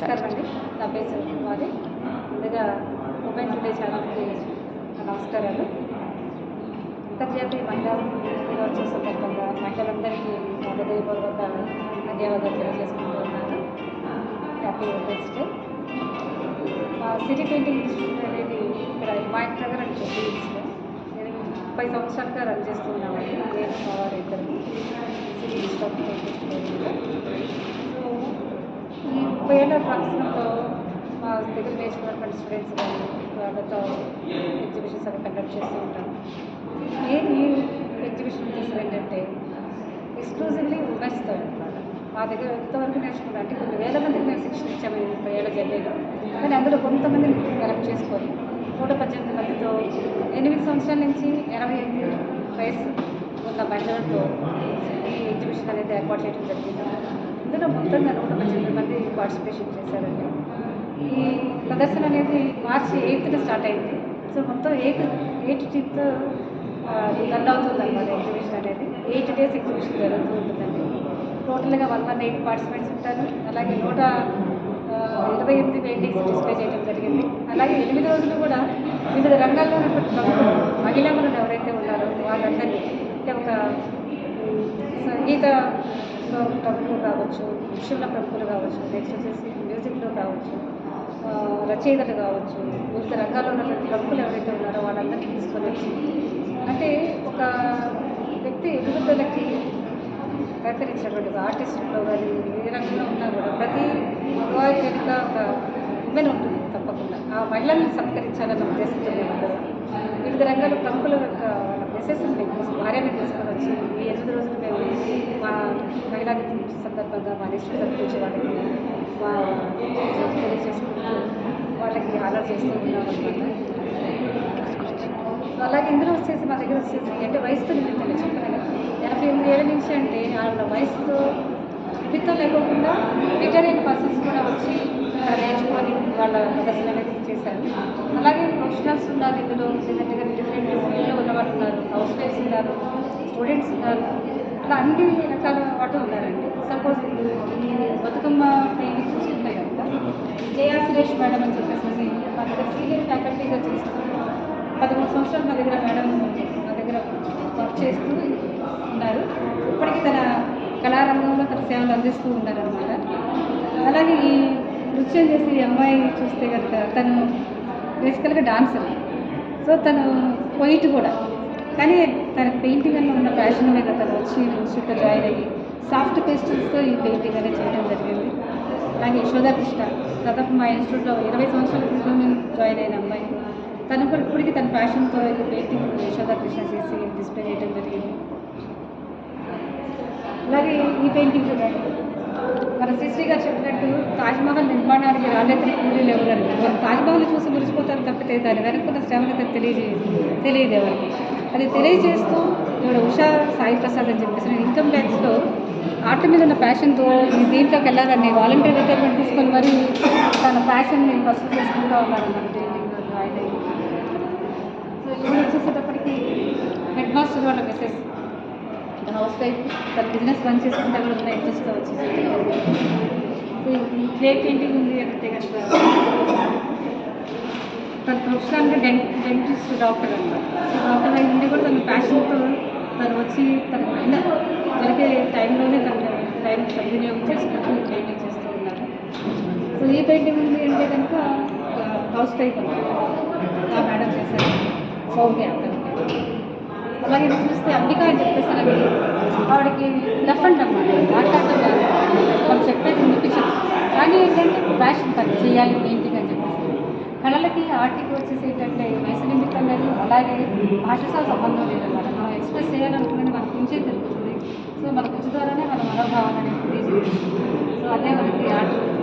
నమస్కారం అండి. నా పేరు శివకుమారి ముందుగా ఉమెన్స్ డే ఛానల్కి నమస్కారాలు. అంతర్జాతీయ మహిళా దినోత్సవ సందర్భంగా మహిళలందరికీ హృదయపూర్వక ధన్యవాదాలు తెలియజేసుకుంటూ ఉన్నాను happy women's day city painting institute అనేది ఇక్కడ హిమాయత్ నగర్ అని చెప్పి నేను ముప్పై సంవత్సరాలుగా రన్ చేస్తున్నామండి నేను మా వారు ఇద్దరు సిటీ ఇన్స్టిట్యూట్. ఈ ముప్పై ఏళ్ళ మా దగ్గర నేర్చుకున్నటువంటి స్టూడెంట్స్ కానీ వాళ్ళతో ఎగ్జిబిషన్స్ అవి కండక్ట్ చేస్తూ ఉంటాను నేను ఈ ఎగ్జిబిషన్ చేసిన ఏంటంటే ఎక్స్క్లూజివ్లీ ఉమెన్స్తో అనమాట. మా దగ్గర ఎంతవరకు నేర్చుకున్నాం అంటే కొన్ని వేల మందికి మేము శిక్షణ ఇచ్చాము ముప్పై ఏళ్ళ జర్నీలో. కానీ అందులో కొంతమందిని కలెక్ట్ చేసుకొని నూట పద్దెనిమిది మందితో ఎనిమిది సంవత్సరాల నుంచి ఇరవై ఎనిమిది వయసు ఉన్న మహిళలతో ఈ ఎగ్జిబిషన్ అనేది ఏర్పాటు చేయడం జరిగింది. ఇందులో మొత్తంగా నూట పద్దెనిమిది మంది పార్టిసిపేషన్ చేశారండి. ఈ ప్రదర్శన అనేది మార్చి ఎయిత్న స్టార్ట్ అయింది. సో మొత్తం ఎయిత్ ఎయిట్ టీత్ రన్ అవుతుంది అనమాట ఎగ్జిబిషన్ అనేది. ఎయిట్ డేస్ ఎగ్జిబిషన్ జరుగుతూ ఉంటుందండి. టోటల్గా వన్ వన్ ఎయిట్ పార్టిసిపెంట్స్ ఉంటారు. అలాగే నూట ఇరవై ఎనిమిది పెయింటింగ్స్ డిస్ప్లే చేయడం జరిగింది. అలాగే ఎనిమిది రోజులు కూడా వివిధ రంగాల్లో ఉన్నటువంటి ప్రముఖులు మహిళలు ఎవరైతే ఉన్నారో వాళ్ళందరినీ అంటే ఒక సంగీత ప్రముఖులు కావచ్చు విషయంలో ప్రముఖులు కావచ్చు నెక్స్ట్ వచ్చేసి మ్యూజిక్లో కావచ్చు రచయితలు కావచ్చు వివిధ రంగాల్లో ఉన్నటువంటి ప్రముఖులు ఎవరైతే ఉన్నారో వాళ్ళందరినీ తీసుకొని వచ్చి అంటే ఒక వ్యక్తి ఎదుగుదలకి సహకరించినటువంటి ఆర్టిస్టులో ఆర్టిస్ట్లో కానీ ఏ రంగంలో ఉన్నా కూడా ప్రతి మగవారి వెనుక ఒక ఉమెన్ ఉంటుంది తప్పకుండా. ఆ మహిళల్ని సత్కరించాలన్న ఉద్దేశంతో వివిధ రంగాల ప్రముఖుల యొక్క వాళ్ళ ఉంది మేము తీసుకొని వచ్చి ఈ ఎనిమిది రోజులు మేము మా మహిళా దినోత్సవం సందర్భంగా మా డిస్ట్రిక్ట్ జరిపించే వాళ్ళకి మా తెలియజేసుకుంటూ వాళ్ళకి ఆర్డర్ చేస్తూ ఉన్నాం అనమాట అలాగే ఇందులో వచ్చేసి మా దగ్గర వచ్చేసి అంటే వయసుతో నిమిత్తం చెప్పాను ఎనభై ఎనిమిది ఏళ్ళ నుంచి అంటే వాళ్ళ వయసుతో నిమిత్తం లేకోకుండా రిటైర్ పర్సన్స్ కూడా వచ్చి నేర్చుకొని వాళ్ళ ప్రదర్శన అనేది చేశారు. అలాగే ప్రొఫెషనల్స్ ఉన్నారు ఇందులో లేదంటే డిఫరెంట్ ఫీల్డ్లో ఉన్న వాళ్ళు ఉన్నారు హౌస్ వైఫ్స్ ఉన్నారు. స్టూడెంట్స్ ఉన్నారు. అలా అన్ని రకాల వాటి ఉన్నారండి. సపోజ్ ఈ బతుకమ్మ పెయింటింగ్ చూసుకుంటే కనుక జయా సురేష్ మేడం అని చెప్పేసి మా దగ్గర సీనియర్ ఫ్యాకల్టీగా చేస్తూ పదమూడు సంవత్సరాలు మా దగ్గర మేడం మా దగ్గర వర్క్ చేస్తూ ఉన్నారు. ఇప్పటికీ తన కళారంగంలో తన సేవలు అందిస్తూ ఉన్నారనమాట అలాగే ఈ నృత్యం చేసి అమ్మాయి చూస్తే కనుక తను బేసికల్గా డాన్సర్ సో తను పొయిట్ కూడా. కానీ తన పెయింటింగ్ అన్న ఉన్న ప్యాషన్ మీద తను వచ్చి ఇన్స్టిట్యూట్లో జాయిన్ అయ్యి సాఫ్ట్ పేస్టల్స్తో ఈ పెయింటింగ్ అనేది చేయడం జరిగింది. అలాగే యశోదా కృష్ణ. దాదాపు మా ఇన్స్టిట్యూట్లో ఇరవై సంవత్సరాల క్రితం జాయిన్ అయిన అమ్మాయి. తను కూడా ఇప్పటికీ తన ప్యాషన్తో ఈ పెయింటింగ్ యశోదా కృష్ణ చేసి డిస్ప్లే చేయడం జరిగింది. అలాగే ఈ పెయింటింగ్ చూడండి. మన శ్రీశ్రీ గారు చెప్పినట్టు తాజ్మహల్ నిర్మాణానికి రాళ్ళెత్తిన కూలీలు ఎవరు మనం తాజ్మహల్ చూసి మురిసిపోతారు తప్పితే దాని వెనక్కున్న శ్రమను తెలియజే తెలియజేయదు తెలియదు ఎవరికి. అది తెలియజేస్తూ ఇప్పుడు ఉషా సాయి ప్రసాద్ అని చెప్పేసి నేను ఇన్కమ్ ట్యాక్స్లో ఆర్ట్ మీద ఉన్న ప్యాషన్తో దీంట్లోకి వెళ్ళాలని వాలంటీర్ రిటైర్మెంట్ తీసుకొని మరి తన ప్యాషన్ నేను పర్సూ చేసుకుంటూ ఉన్నాను జాయిన్ అయ్యి సో ఇప్పుడు వచ్చేసేటప్పటికి హెడ్ మాస్టర్ వాళ్ళ మెసేజ్ తన హౌస్ వైఫ్ తన బిజినెస్ రన్ చేసుకుంటే కూడా ఉన్న ఇంట్రెస్ట్తో వచ్చేసి సో క్లే పెయింటింగ్ ఉంది అంటే కనుక తన ప్రొఫెషనల్గా డెంట్ డెంటిస్ట్ డాక్టర్ అనమాట సో డాక్టర్ అయి ఉండి కూడా తన ప్యాషన్తో తను వచ్చి తన ఉన్న దొరికే టైంలోనే తన టైం సద్వినియోగం చేసుకుంటూ పెయింటింగ్ చేస్తూ ఉన్నారు. సో ఈ పెయింటింగ్ ఉంది అంటే కనుక హౌస్ వైఫ్ ఆ మేడం చేశారు. సౌమ్య తనకి అలాగే చూస్తే అంబిక అని చెప్పేసి ఆవిడ ఆవిడకి లెఫ్ట్ అండ్ అన్నమాట మాట్లాడటం కాదు వాళ్ళు చెప్పేది వినిపించదు. కానీ ఏంటంటే ప్యాషన్ తను చేయాలి కళలకి ఆర్ట్కి వచ్చేసి ఏంటంటే వయసు నిమిత్తం లేదు అలాగే భాషతో సంబంధం లేదన్నమాట. మనం ఎక్స్ప్రెస్ చేయాలనుకున్నది మనకు నుంచే తెలుస్తుంది. సో మన కృషి ద్వారానే మన మనోభావాలు అనేది తెలియజేస్తుంది. సో అదే మనకి ఆర్ట్ కూడా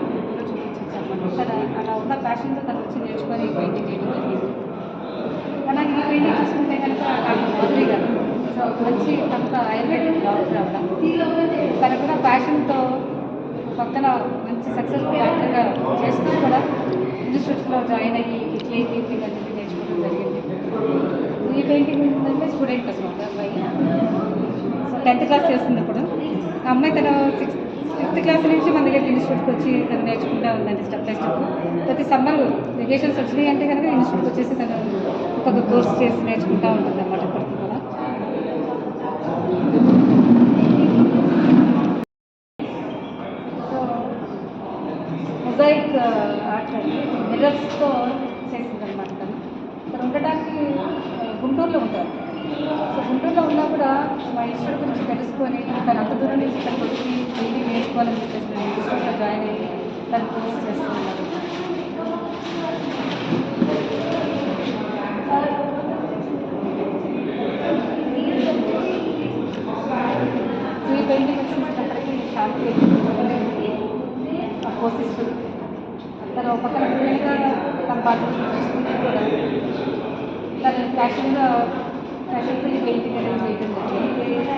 అనమాట అలా ఉన్న ప్యాషన్తో తను వచ్చి నేర్చుకొని పెయింటింగ్ చేయడం జరిగింది. అలాగే ఈ పెయింటింగ్ చూసుకుంటే కనుక నాకు మాధురి గారు సో మంచి తనకు ఆయుర్వేదిక్ డాక్టర్ ఆవిడ తను కూడా ప్యాషన్తో పక్కన మంచి సక్సెస్ఫుల్ యాక్టర్గా చేస్తూ కూడా ఇన్స్టిట్యూట్స్లో జాయిన్ అయ్యి ఇట్లే పెయింటింగ్ అనేది నేర్చుకోవడం జరిగింది. ఈ పెయింటింగ్ ఏంటంటే స్టూడెంట్ అనమాట అమ్మాయి. సో టెన్త్ క్లాస్ చేస్తుంది ఆ అమ్మాయి తన సిక్స్త్ ఫిఫ్త్ క్లాస్ నుంచి మన దగ్గర ఇన్స్టిట్యూట్కి వచ్చి తను నేర్చుకుంటా ఉందండి స్టెప్ బై స్టెప్ ప్రతి సమ్మర్ వెకేషన్స్ వచ్చినాయి అంటే కనుక ఇన్స్టిట్యూట్కి వచ్చేసి తను ఒక్కొక్క కోర్స్ చేసి నేర్చుకుంటా ఉంటుంది అన్నమాట ఇప్పటికి కూడా సో మొజాయిక్ ఆర్ట్ అండి మిర్రర్స్తో చేసిందనమాట తను తను ఉండటానికి ఆ, గుంటూరులో ఉంటారు సో గుంటూరులో ఉన్నా కూడా మా ఇన్స్టిట్యూట్ గురించి తెలుసుకొని తను అంత దూరం నుంచి ఇక్కడికి వచ్చి డైలీ నేర్చుకోవాలని చెప్పేసి నేను ఇన్స్టిట్యూట్లో జాయిన్ అయ్యి తను కోర్స్ చేస్తున్నాను ఈ పెయింటింగ్ వచ్చేటప్పటికి శాంతి పోసిస్తూ తను ఒక పక్కన పిల్లలుగా తన బాధ్యతలు కూడా. తను ఫ్యాషన్గా ఫ్యాషన్ ఫిల్ పెయింటింగ్ అనేది చేయడం జరిగింది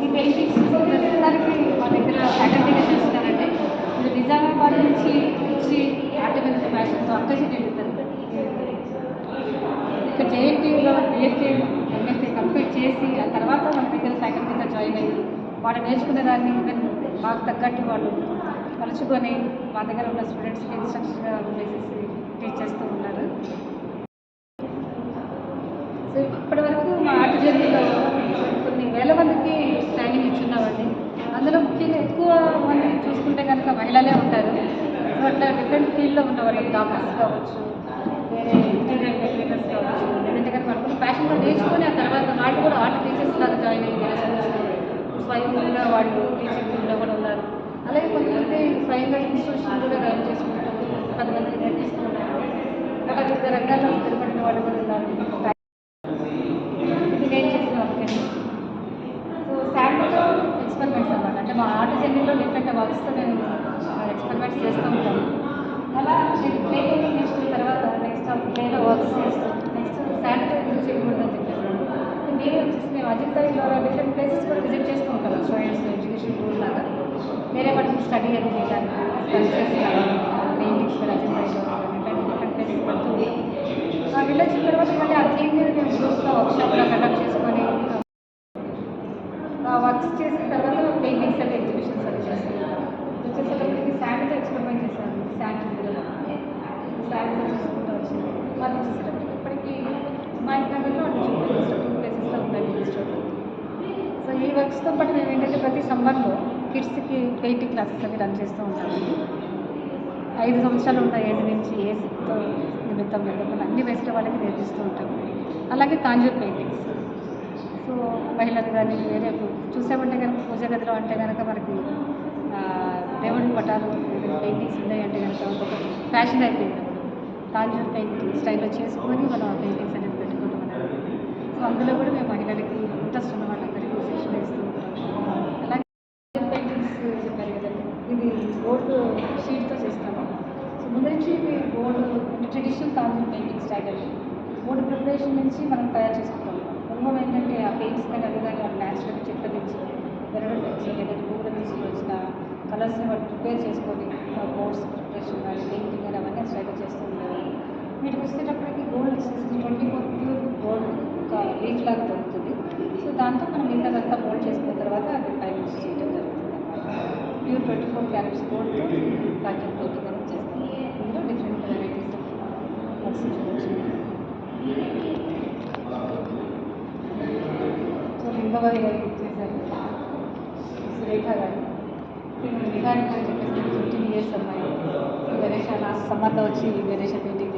ఈ పెయింటింగ్స్ ప్రస్తుతానికి మా దగ్గర ఫ్యాకల్టీగా చేస్తున్నారంటే మీరు నిజామాబాద్ నుంచి వచ్చి ఆర్టికల్ ఫ్యాషన్తో అక్క చెల్లిస్తారు ఇక్కడ జేఎన్టీయూలో బిఎస్సీ ఎంఎస్సీ కంప్లీట్ చేసి ఆ తర్వాత మన దగ్గర ఫ్యాకల్టీగా జాయిన్ అయ్యి వాళ్ళు నేర్చుకునే దాన్ని ఈవెన్ మాకు తగ్గట్టు వాళ్ళు మలుచుకొని మా దగ్గర ఉన్న స్టూడెంట్స్కి ఇన్స్ట్రక్షన్గా ఉండేసి టీచ్ చేస్తూ ఉన్నారు. సో ఇప్పటి వరకు మా ఆర్ట్ జర్నీలో కొన్ని వేల మందికి ట్రైనింగ్ ఇచ్చున్నామండి అందులో ముఖ్యంగా ఎక్కువ మంది చూసుకుంటే కనుక మహిళలే ఉంటారు. సో అట్లా డిఫరెంట్ ఫీల్డ్లో ఉన్నవాళ్ళు డాక్టర్స్ కావచ్చు వేరే ఇంటీరియర్ డెకరేటర్స్ కావచ్చు లేదంటే కనుక అనుకున్న ఫ్యాషన్లో నేర్చుకొని ఆ తర్వాత వాళ్ళు కూడా ఆర్ట్ టీచర్స్ లాగా జాయిన్ అయ్యి వేరే చదువుతున్నారు స్వయంగా వాళ్ళు టీచింగ్ కూడా ఉన్నారు. అలాగే కొంతమంది స్వయంగా ఇన్స్టిట్యూషన్ కూడా రన్ చేసుకుంటారు కొంతమంది మందికి నేర్పిస్తూ ఉన్నారు వివిధ రంగాల్లో స్థిరపడిన వాళ్ళు కూడా ఉన్నారు. ఇది నేను చేసిన వర్క్ సో శాంపుల్తో ఎక్స్పెరిమెంట్స్ అన్నమాట. అంటే మా ఆర్ట్ జర్నీలో డిఫరెంట్ వర్క్స్తో నేను ఎక్స్పెరిమెంట్స్ చేస్తూ ఉంటాను అలా నేను ప్లే నేర్చుకున్న తర్వాత నెక్స్ట్ ప్లేలో వర్క్స్ చేస్తూ నెక్స్ట్ శాంపుల్ ఎందుకు చేయకూడదు నేను వచ్చేసి మేము అజిత్ ద్వారా డిఫరెంట్ ప్లేసెస్ కూడా విజిట్ చేస్తూ ఉంటాను స్టూడెంట్స్ ఎడ్యుకేషన్ టూర్ లాగా. వేరే వాటికి స్టడీ అది చేయడానికి పెయింటింగ్స్ కూడా అజిత్ డిఫరెంట్ డిఫరెంట్ ప్లేసెస్ పడుతూ ఆ వెళ్ళొచ్చిన తర్వాత మళ్ళీ ఆ థీమ్ మీద మేము గ్రూప్స్లో వర్క్షాప్లో కండక్ట్ చేసుకొని ఆ వర్క్స్ చేసిన తర్వాత పెయింటింగ్స్ అంటే ఎగ్జిబిషన్స్ అది చేస్తాను వచ్చేసేటప్పటికి శాండ్తో ఎక్స్పెరిమెంట్ చేశాను శాండ్ మీద శాండ్తో చేసుకుంటూ వచ్చింది. అది వచ్చేసేటప్పటికి ఇప్పటికీ మా ఇంటి నగర్లో అటు చూపించేటప్పుడు ఉన్నాయి ఇన్స్టిట్యూట్ సో ఈ వర్క్స్తో పాటు మేము ఏంటంటే ప్రతి సమ్మర్లో కిడ్స్కి పెయింటింగ్ క్లాసెస్ అవి రన్ చేస్తూ ఉంటామండి. ఐదు సంవత్సరాలు ఉన్న ఏజ్ నుంచి ఏజ్తో నిమిత్తం లేకుండా అన్ని వయసుల వాళ్ళకి నేర్పిస్తూ ఉంటాము. అలాగే తాంజూర్ పెయింటింగ్స్. సో మహిళలు కానీ వేరే చూసామంటే కనుక పూజ గదిలో అంటే కనుక మనకి దేవుడి పటాలు పెయింటింగ్స్ ఉన్నాయి అంటే కనుక ఒక ఫ్యాషన్ అయిపోయింది. తాంజూర్ పెయింటింగ్ స్టైల్లో చేసుకొని మనం ఆ పెయింటింగ్స్ అనేది సో అందులో కూడా మేము మహిళలకి ఇంట్రెస్ట్ ఉన్న వాళ్ళందరికీ శిక్షణ ఇస్తూ ఉంటాం. అలాగే పెయింటింగ్స్ చెప్పారు కదండి ఇది బోర్డు షీట్తో చేస్తాము. సో ముందు నుంచి ఇది board traditional Tanjore painting style. అండి బోర్డు ప్రిపరేషన్ నుంచి మనం తయారు చేసుకుంటాం. పూర్వం ఏంటంటే ఆ పెయింట్స్ కానీ అది కానీ వాళ్ళు న్యాచురల్ చెట్ల నుంచి వెరడు నుంచి లేదా పువ్వుల నుంచి వచ్చిన కలర్స్ని వాళ్ళు ప్రిపేర్ చేసుకొని బోర్డ్స్ ప్రిపరేషన్ కానీ పెయింటింగ్ కానీ అవన్నీ స్టైల్ చేస్తూ ఉంటారు వీటికి వచ్చేటప్పటికి గోల్డ్ ట్వంటీ ఫోర్ లీఫ్ లాగా దొరుకుతుంది సో దాంతో మనం మిగతాదంతా మోల్డ్ చేసుకున్న తర్వాత అది పై పైన చేయడం జరుగుతుంది ప్యూర్ ట్వంటీ ఫోర్ క్యారెట్స్ గోల్డ్తో ప్యాకెట్ పెయింటింగ్ అనేది చేస్తాం ఇందులో డిఫరెంట్ వెరైటీస్ వర్క్స్ చూడవచ్చు సో రెండవ చేశారు. సురేఖ గారు. నిహారిక అని చెప్పేసి ఫిఫ్టీన్ ఇయర్స్ అమ్మాయి. గణేష లాస్ట్ సమ్మర్లో వచ్చి గణేష పెయింటింగ్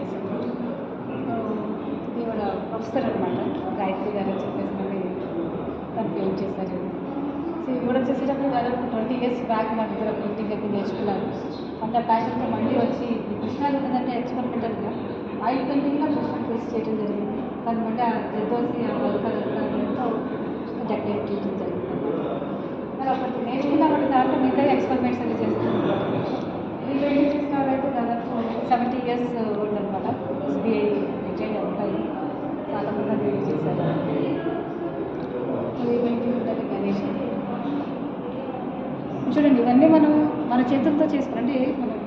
ప్రొఫెసర్ అనమాట గాయత్రి గారు అని చెప్పేసి మళ్ళీ తను పెయింట్ చేశారు. సో ఇవి వచ్చేసేటప్పుడు దాదాపు ట్వంటీ ఇయర్స్ బ్యాక్ మా దగ్గర పెయింటింగ్ అయితే నేర్చుకున్నాను అంత ప్యాషన్తో మళ్ళీ వచ్చి ఈ కృష్ణాలు ఉన్నదంటే ఎక్స్పెరిమెంటల్గా ఆయిల్ పెయింటింగ్లో కృష్ణ ఫేస్ చేయడం జరిగింది. దాని మళ్ళీ ఆ జద్దోసి ఆ ఎంతో డెకరేట్ చేయడం జరిగింది. మరి ఒకటి నేర్చుకున్నా దాంట్లో మిగతా ఎక్స్పెరిమెంట్స్ అవి చేస్తున్నాను ఈ పెయింటింగ్ చేసిన వాళ్ళైతే దాదాపు సెవెంటీ ఇయర్స్ ఓల్డ్ అనమాట ఎస్బీఐ రిటైర్డ్ ఎంప్లాయీ చాలా మంది అది చేశారు ఈ పెయింటింగ్ ఉంటుంది గణేష్ చూడండి ఇవన్నీ మనం మన చేతులతో చేసుకుని అంటే మనం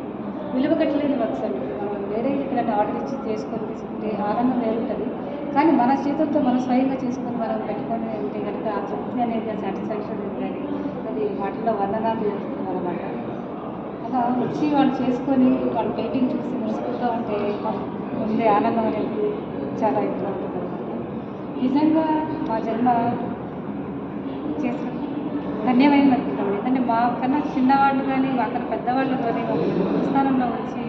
విలువ కట్టలేని వర్క్స్ అండి మనం వేరే ఇక్కడ ఆర్డర్ ఇచ్చి చేసుకొని తీసుకుంటే ఆనందం వేరుంటుంది. కానీ మన చేతులతో మనం స్వయంగా చేసుకొని మనం పెట్టుకొని ఉంటే కనుక ఆ తృప్తి అనేది ఆ సాటిస్ఫాక్షన్ అనేది అది వాటిలో వర్ణనాలు చేస్తుంది అనమాట అలా వచ్చి వాళ్ళు చేసుకొని వాళ్ళ పెయింటింగ్ చూసి మురిసిపోతూ ఉంటే ఉండే ఆనందం అనేది చాలా ఎక్కువ ఉంటుంది అనమాట నిజంగా మా జన్మ చేసిన ధన్యమైన అనుకుంటాం మా కన్నా చిన్నవాళ్ళు కానీ అక్కడ పెద్దవాళ్ళు కానీ స్థానంలో ఉంచి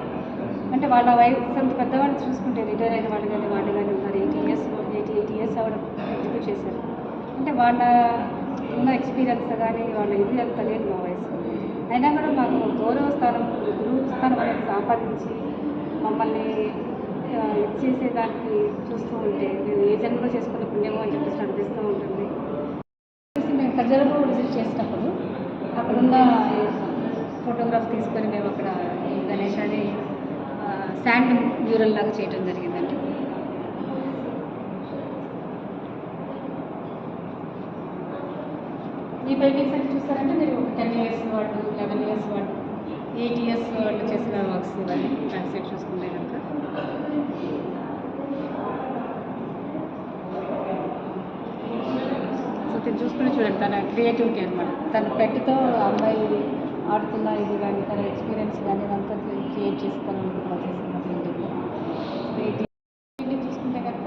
అంటే వాళ్ళ వయసు అంత పెద్దవాళ్ళు చూసుకుంటే రిటైర్ అయిన వాళ్ళు కానీ వాళ్ళు కానీ ఉన్నారు. Eighty years eighty eighty years అవ్వడం ఎగ్జిక్యూట్ చేశారు? అంటే వాళ్ళ ఉన్న ఎక్స్పీరియన్స్ కానీ వాళ్ళ ఇది అంత లేదు మా వయసు. అయినా కూడా మాకు గౌరవ స్థానం గురువు స్థానం అనేది సంపాదించి మమ్మల్ని చేసేదానికి చూస్తూ ఉంటే మేము ఏ జన్మలో చేసుకున్న పుణ్యమో అని చెప్పేసి అనిపిస్తూ ఉంటుంది. మేము ప్రజలకు విజిట్ చేసినప్పుడు అక్కడున్న ఫోటోగ్రాఫ్ తీసుకొని మేము అక్కడ ఈ గణేశాన్ని శాండ్ మ్యూరల్ లాగా చేయడం జరిగిందండి. ఈ పెయింటింగ్స్ అంటే చూస్తారంటే మీరు? టెన్ ఇయర్స్ వాళ్ళు లెవెన్ ఇయర్స్ వాళ్ళు ఎయిట్ ఇయర్స్ వాళ్ళు చేసిన వర్క్స్ ఇవన్నీ ఫ్రంట్ చూసుకుంటే కనుక సో మీరు చూసుకుని చూడండి తన క్రియేటివిటీ అనమాట తన పెట్టితో అమ్మాయి ఆడుతున్న ఇది కానీ తన ఎక్స్పీరియన్స్ కానీ అదంతా క్రియేట్ చేసి తను పెయింటింగ్ చూసుకుంటే కనుక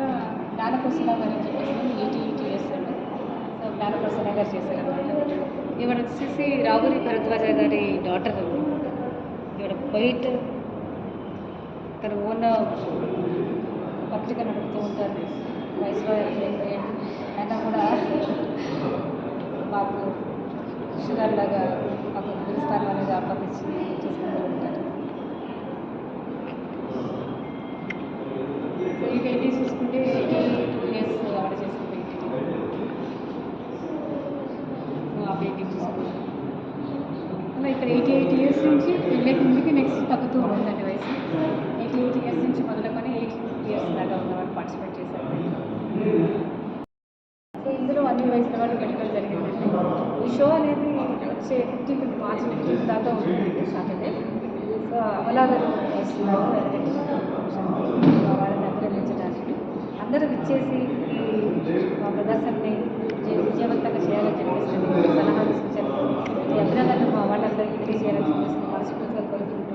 జ్ఞానప్రసన్న గారు అని చెప్పేసి ఎయిటీ ఎయిటీ సో జ్ఞానప్రసన్న గారు చేశారనమాట ఈవిడ వచ్చేసి రావురి భరద్వాజ గారి డాటర్ ఇవాడ బయట తన ఓన్ పత్రిక నడుపుతూ ఉంటారు. వైస్రాయ్ ఆయన కూడా మాకు షుగర్ లాగా మాకు గురుస్థానం అనేది ఆపాదించి చేసుకుంటూ ఉంటాను హైదరాబాద్లో పెట్టడం జరిగింది ఈ షో అనేది వచ్చే ఫిఫ్టీన్త్ మార్చ్ ఫిఫ్టీన్త్ దాకా ఉంటుంది సాటర్డే. సో అవలాగర్ వస్తున్నారు వాళ్ళని అభినందించడానికి. అందరూ విచ్చేసి మా ప్రదర్శనని విజయవంతంగా చేయాలని చెప్పేసి సలహాలు సూచనలు ఈ అభినందనలు మా వాళ్ళందరికీ తెలియజేయాలని చెప్పేసి మనస్ఫూర్తిగా కోరుకుంటున్నాను.